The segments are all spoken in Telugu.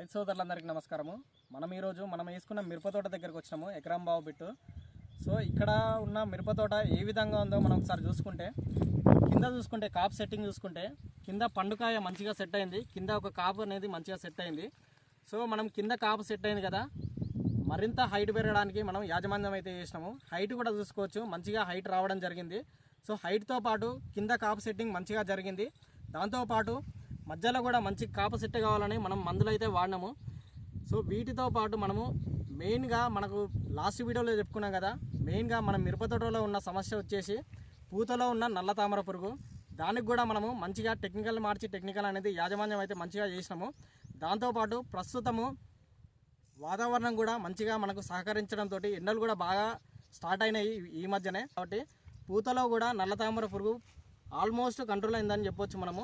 రైతు సోదరులందరికీ నమస్కారము. మనం ఈరోజు మనం వేసుకున్న మిరపతోట దగ్గరకు వచ్చినాము ఎకరాం బావు బిట్టు. సో ఇక్కడ ఉన్న మిరపతోట ఏ విధంగా ఉందో మనం ఒకసారి చూసుకుంటే కింద చూసుకుంటే కాపు సెట్టింగ్ చూసుకుంటే కింద పండుకాయ మంచిగా సెట్ అయింది. కింద ఒక కాపు అనేది మంచిగా సెట్ అయింది. సో మనం కింద కాపు సెట్ అయింది కదా మరింత హైట్ పెరగడానికి మనం యాజమాన్యం అయితే చేసినాము. హైట్ కూడా చూసుకోవచ్చు. మంచిగా హైట్ రావడం జరిగింది. సో హైట్తో పాటు కింద కాపు సెట్టింగ్ మంచిగా జరిగింది. దాంతోపాటు మధ్యలో కూడా మంచి కాప సెట్ కావాలని మనం మందులు అయితే వాడినాము. సో వీటితో పాటు మనము మెయిన్గా మనకు లాస్ట్ వీడియోలో చెప్పుకున్నాం కదా మెయిన్గా మన మిరప తోటలో ఉన్న సమస్య వచ్చేసి పూతలో ఉన్న నల్ల తామర పురుగు. దానికి కూడా మనము మంచిగా టెక్నికల్ మార్చి టెక్నికల్ అనేది యాజమాన్యం అయితే మంచిగా చేసినాము. దాంతోపాటు ప్రస్తుతము వాతావరణం కూడా మంచిగా మనకు సహకరించడంతో ఎండలు కూడా బాగా స్టార్ట్ అయినాయి ఈ మధ్యనే. కాబట్టి పూతలో కూడా నల్ల తామర పురుగు ఆల్మోస్ట్ కంట్రోల్ అయిందని చెప్పొచ్చు మనము.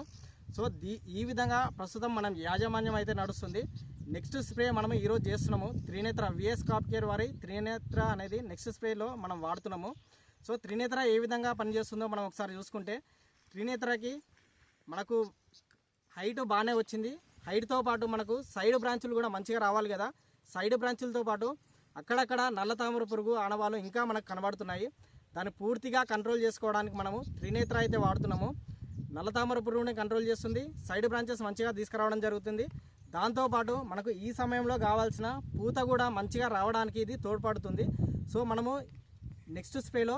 సో దీ ఈ విధంగా ప్రస్తుతం మనం యాజమాన్యం అయితే నడుస్తుంది. నెక్స్ట్ స్ప్రే మనం ఈరోజు చేస్తున్నాము. త్రినేత్ర విఎస్ కాప్ కేర్ వారి త్రినేత్ర అనేది నెక్స్ట్ స్ప్రేలో మనం వాడుతున్నాము. సో త్రినేత్ర ఏ విధంగా పనిచేస్తుందో మనం ఒకసారి చూసుకుంటే త్రినేత్రకి మనకు హైట్ బాగానే వచ్చింది. హైట్తో పాటు మనకు సైడ్ బ్రాంచులు కూడా మంచిగా రావాలి కదా. సైడ్ బ్రాంచులతో పాటు అక్కడక్కడ నల్ల తామర పురుగు ఆనవాళ్ళు ఇంకా మనకు కనబడుతున్నాయి. దాన్ని పూర్తిగా కంట్రోల్ చేసుకోవడానికి మనము త్రినేత్ర అయితే వాడుతున్నాము. నల్ల తామర పురుగుని కంట్రోల్ చేస్తుంది. సైడ్ బ్రాంచెస్ మంచిగా తీసుకురావడం జరుగుతుంది. దాంతోపాటు మనకు ఈ సమయంలో కావాల్సిన పూత కూడా మంచిగా రావడానికి ఇది తోడ్పడుతుంది. సో మనము నెక్స్ట్ స్ప్రేలో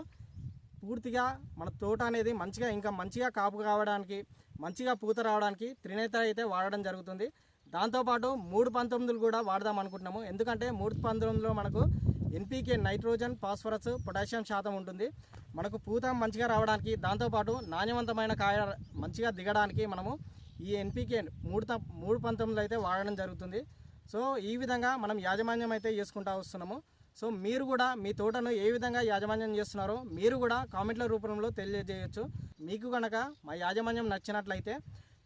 పూర్తిగా మన తోట అనేది మంచిగా ఇంకా మంచిగా కాపు కావడానికి మంచిగా పూత రావడానికి త్రినేత్ర అయితే వాడడం జరుగుతుంది. దాంతోపాటు మూడు పంతొమ్మిదిలు కూడా వాడదాం అనుకుంటున్నాము. ఎందుకంటే మూడు పంతొమ్మిదిలో మనకు ఎన్పీకే నైట్రోజన్ ఫాస్ఫరస్ పొటాషియం శాతం ఉంటుంది. మనకు పూత మంచిగా రావడానికి దాంతోపాటు నాణ్యవంతమైన కాయ మంచిగా దిగడానికి మనము ఈ ఎన్పీకే మూడు త- మూడు పంతొమ్మిదిలు అయితే వాడడం జరుగుతుంది. సో ఈ విధంగా మనం యాజమాన్యం అయితే చేసుకుంటా వస్తున్నాము. సో మీరు కూడా మీ తోటను ఏ విధంగా యాజమాన్యం చేస్తున్నారో మీరు కూడా కామెంట్ల రూపంలో తెలియజేయచ్చు. మీకు కనుక మా యాజమాన్యం నచ్చినట్లయితే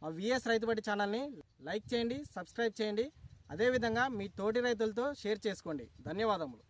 మా విఎస్ రైతుబడి ఛానల్ని లైక్ చేయండి సబ్స్క్రైబ్ చేయండి. అదేవిధంగా మీ తోటి రైతులతో షేర్ చేసుకోండి. ధన్యవాదములు.